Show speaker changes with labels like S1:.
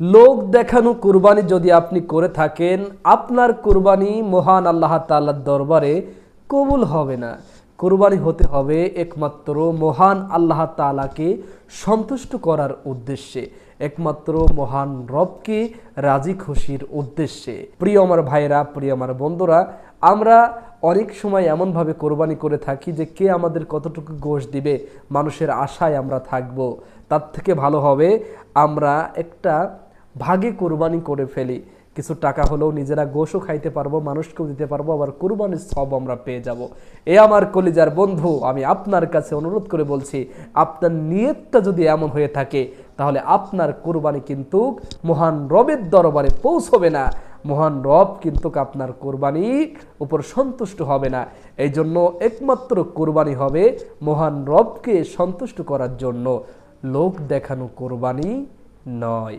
S1: লোক দেখানো কুরবানি যদি আপনি করে থাকেন, আপনার কুরবানি মহান আল্লাহ তাআলার দরবারে কবুল হবে না। কুরবানি হতে হবে একমাত্র মহান আল্লাহ তাআলাকে সন্তুষ্ট করার উদ্দেশ্যে, একমাত্র মহান রবকে রাজি খুশির উদ্দেশ্যে। প্রিয় আমার ভাইরা প্রিয় আমার বন্ধুরা, আমরা অনেক সময় এমনভাবে কোরবানি করে থাকি যে কে আমাদের কতটুকু গোশ দিবে, মানুষের আশায় আমরা থাকব। তার থেকে ভালো হবে আমরা একটা ভাগে কোরবানি করে ফেলি। কিছু টাকা হলেও নিজেরা গোশও খাইতে পারব, মানুষকেও দিতে পারব, আবার কোরবানির সব আমরা পেয়ে যাব। এ আমার কলিজার বন্ধু, আমি আপনার কাছে অনুরোধ করে বলছি, আপনার নিয়তটা যদি এমন হয়ে থাকে, তাহলে আপনার কোরবানি কিন্তু মহান রবের দরবারে পৌঁছবে না। মহান রব কিন্তু আপনার কোরবানির উপর সন্তুষ্ট হবে না। এই জন্য একমাত্র কোরবানি হবে মহান রবকে সন্তুষ্ট করার জন্য। লোক দেখানো কোরবানি নয়।